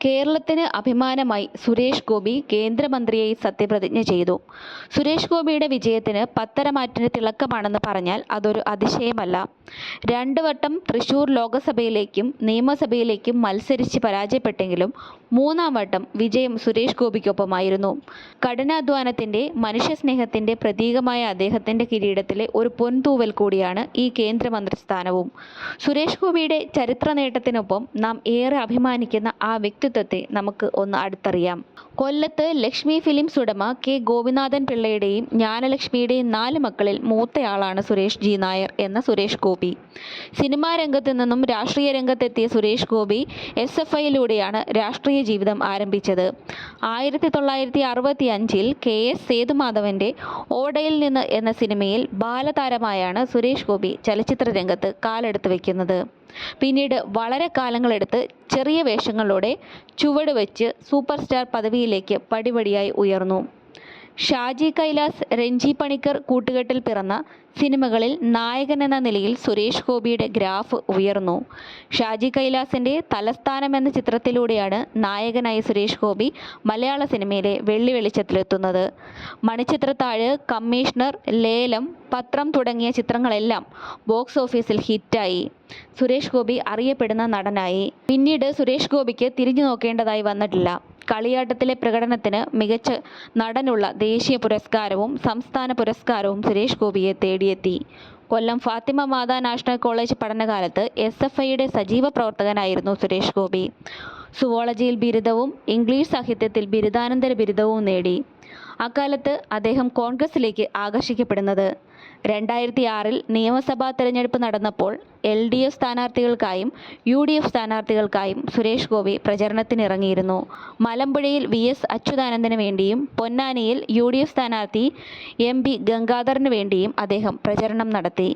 കേരളത്തിന് അഭിമാനമായി സുരേഷ് ഗോപി കേന്ദ്രമന്ത്രിയായി സത്യപ്രതിജ്ഞ ചെയ്തു. സുരേഷ് ഗോപിയുടെ വിജയത്തിന് പത്തരമാറ്റിന് തിളക്കമാണെന്ന് പറഞ്ഞാൽ അതൊരു അതിശയമല്ല. രണ്ട് വട്ടം തൃശൂർ ലോക്സഭയിലേക്കും നിയമസഭയിലേക്കും മത്സരിച്ച് പരാജയപ്പെട്ടെങ്കിലും മൂന്നാം വട്ടം വിജയം സുരേഷ് ഗോപിക്കൊപ്പമായിരുന്നു. കഠിനാധ്വാനത്തിന്റെ, മനുഷ്യസ്നേഹത്തിന്റെ പ്രതീകമായ അദ്ദേഹത്തിന്റെ കിരീടത്തിലെ ഒരു പൊൻതൂവൽ കൂടിയാണ് ഈ കേന്ദ്രമന്ത്രി സ്ഥാനവും സുരേഷ് ഗോപിയുടെ ചരിത്ര നേട്ടത്തിനൊപ്പം നാം ഏറെ അഭിമാനിക്കുന്ന ആ വ്യക്തിത്വത്തെ നമുക്ക് ഒന്ന് അടുത്തറിയാം. കൊല്ലത്ത് ലക്ഷ്മി ഫിലിംസ് ഉടമ കെ. ഗോപിനാഥൻ പിള്ളയുടെയും ജ്ഞാനലക്ഷ്മിയുടെയും നാല് മക്കളിൽ മൂത്തയാളാണ് സുരേഷ് ജി നായർ എന്ന സുരേഷ് ഗോപി. സിനിമാ രംഗത്ത് നിന്നും രാഷ്ട്രീയ രംഗത്തെത്തിയ സുരേഷ് ഗോപി എസ്. എഫ്. ഐയിലൂടെയാണ് രാഷ്ട്രീയ ജീവിതം ആരംഭിച്ചത്. ആയിരത്തി തൊള്ളായിരത്തി അറുപത്തി അഞ്ചിൽ കെ. എസ്. സേതുമാധവന്റെ ഓടയിൽ നിന്ന് എന്ന സിനിമയിൽ ബാലതാരമായാണ് സുരേഷ് ഗോപി ചലച്ചിത്ര രംഗത്ത് കാലെടുത്ത് വയ്ക്കുന്നത്. പിന്നീട് വളരെ കാലങ്ങളെടുത്ത് ചെറിയ വേഷങ്ങളിലൂടെ ചുവടുവെച്ച് സൂപ്പർ സ്റ്റാർ പദവിയിലേക്ക് പടിപടിയായി ഉയർന്നു. ഷാജി കൈലാസ്, രഞ്ജി പണിക്കർ കൂട്ടുകെട്ടിൽ പിറന്ന സിനിമകളിൽ നായകൻ എന്ന നിലയിൽ സുരേഷ് ഗോപിയുടെ ഗ്രാഫ് ഉയർന്നു. ഷാജി കൈലാസിന്റെ തലസ്ഥാനം എന്ന ചിത്രത്തിലൂടെയാണ് നായകനായ സുരേഷ് ഗോപി മലയാള സിനിമയിലെ വെള്ളി വെളിച്ചത്തിലെത്തുന്നത്. മണിച്ചിത്രത്താഴ്, കമ്മീഷണർ, ലേലം, പത്രം തുടങ്ങിയ ചിത്രങ്ങളെല്ലാം ബോക്സ് ഓഫീസിൽ ഹിറ്റായി. സുരേഷ് ഗോപി അറിയപ്പെടുന്ന നടനായി. പിന്നീട് സുരേഷ് ഗോപിക്ക് തിരിഞ്ഞു നോക്കേണ്ടതായി വന്നിട്ടില്ല. കളിയാട്ടത്തിലെ പ്രകടനത്തിന് മികച്ച നടനുള്ള ദേശീയ പുരസ്കാരവും സംസ്ഥാന പുരസ്കാരവും സുരേഷ് ഗോപിയെ തേടിയെത്തി. കൊല്ലം ഫാത്തിമ മാതാ നാഷണൽ കോളേജ് പഠനകാലത്ത് എസ്. എഫ്. ഐയുടെ സജീവ പ്രവർത്തകനായിരുന്നു സുരേഷ് ഗോപി. സുവോളജിയിൽ ബിരുദവും ഇംഗ്ലീഷ് സാഹിത്യത്തിൽ ബിരുദാനന്തര ബിരുദവും നേടി. അക്കാലത്ത് അദ്ദേഹം കോൺഗ്രസിലേക്ക് ആകർഷിക്കപ്പെടുന്നത്. രണ്ടായിരത്തി ആറിൽ നിയമസഭാ തെരഞ്ഞെടുപ്പ് നടന്നപ്പോൾ എൽ. ഡി. എഫ് സ്ഥാനാർത്ഥികൾക്കായും യു. ഡി. എഫ് സ്ഥാനാർത്ഥികൾക്കായും സുരേഷ് ഗോപി പ്രചരണത്തിനിറങ്ങിയിരുന്നു. മലമ്പുഴയിൽ വി. എസ്. അച്യുതാനന്ദന് വേണ്ടിയും പൊന്നാനിയിൽ യു. ഡി. എഫ് സ്ഥാനാർത്ഥി എം. പി ഗംഗാധരന് വേണ്ടിയും അദ്ദേഹം പ്രചരണം നടത്തി.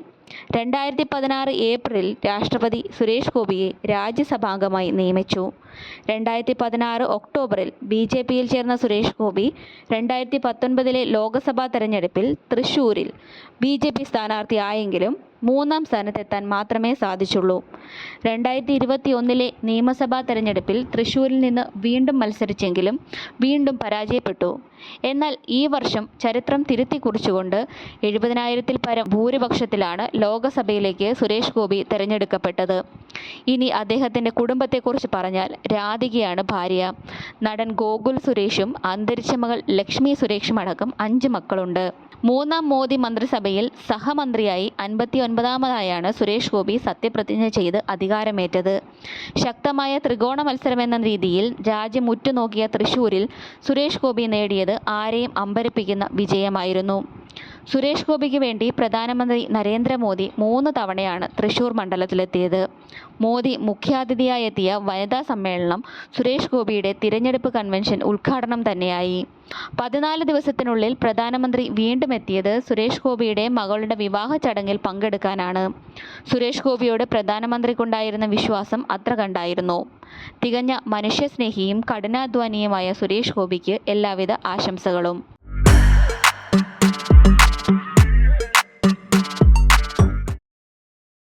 രണ്ടായിരത്തി പതിനാറ് ഏപ്രിലിൽ രാഷ്ട്രപതി സുരേഷ് ഗോപിയെ രാജ്യസഭാംഗമായി നിയമിച്ചു. രണ്ടായിരത്തി പതിനാറ് ഒക്ടോബറിൽ ബി. ജെ. പിയിൽ ചേർന്ന സുരേഷ് ഗോപി രണ്ടായിരത്തി പത്തൊൻപതിലെ ലോക്സഭാ തെരഞ്ഞെടുപ്പിൽ തൃശൂരിൽ ബി. ജെ. പി സ്ഥാനാർത്ഥിയായെങ്കിലും മൂന്നാം സ്ഥാനത്തെത്താൻ മാത്രമേ സാധിച്ചുള്ളൂ. രണ്ടായിരത്തി ഇരുപത്തി ഒന്നിലെ നിയമസഭാ തെരഞ്ഞെടുപ്പിൽ തൃശൂരിൽ നിന്ന് വീണ്ടും മത്സരിച്ചെങ്കിലും വീണ്ടും പരാജയപ്പെട്ടു. എന്നാൽ ഈ വർഷം ചരിത്രം തിരുത്തി കുറിച്ചുകൊണ്ട് എഴുപതിനായിരത്തിൽ പരം ഭൂരിപക്ഷത്തിലാണ് ലോക്സഭയിലേക്ക് സുരേഷ് ഗോപി തെരഞ്ഞെടുക്കപ്പെട്ടത്. ഇനി അദ്ദേഹത്തിന്റെ കുടുംബത്തെക്കുറിച്ച് പറഞ്ഞാൽ രാധികയാണ് ഭാര്യ. നടൻ ഗോകുൽ സുരേഷും അന്തരിച്ച മകൾ ലക്ഷ്മി സുരേഷും അടക്കം അഞ്ച് മക്കളുണ്ട്. മൂന്നാം മോദി മന്ത്രിസഭയിൽ സഹമന്ത്രിയായി അൻപത്തി ഒൻപതാമതായാണ് സുരേഷ് ഗോപി സത്യപ്രതിജ്ഞ ചെയ്ത് അധികാരമേറ്റത്. ശക്തമായ ത്രികോണ മത്സരമെന്ന രീതിയിൽ രാജ്യം ഉറ്റുനോക്കിയ തൃശൂരിൽ സുരേഷ് ഗോപി നേടിയത് ആരെയും അമ്പരപ്പിക്കുന്ന വിജയമായിരുന്നു. സുരേഷ് ഗോപിക്ക് വേണ്ടി പ്രധാനമന്ത്രി നരേന്ദ്രമോദി മൂന്ന് തവണയാണ് തൃശൂർ മണ്ഡലത്തിലെത്തിയത്. മോദി മുഖ്യാതിഥിയായെത്തിയ വനിതാ സമ്മേളനം സുരേഷ് ഗോപിയുടെ തിരഞ്ഞെടുപ്പ് കൺവെൻഷൻ ഉദ്ഘാടനം തന്നെയായി. പതിനാല് ദിവസത്തിനുള്ളിൽ പ്രധാനമന്ത്രി വീണ്ടും എത്തിയത് സുരേഷ് ഗോപിയുടെ മകളുടെ വിവാഹ ചടങ്ങിൽ പങ്കെടുക്കാനാണ്. സുരേഷ് ഗോപിയോട് പ്രധാനമന്ത്രിക്കുണ്ടായിരുന്ന വിശ്വാസം അത്ര കണ്ടായിരുന്നു. തികഞ്ഞ മനുഷ്യസ്നേഹിയും കഠിനാധ്വാനിയുമായ സുരേഷ് ഗോപിക്ക് എല്ലാവിധ ആശംസകളും.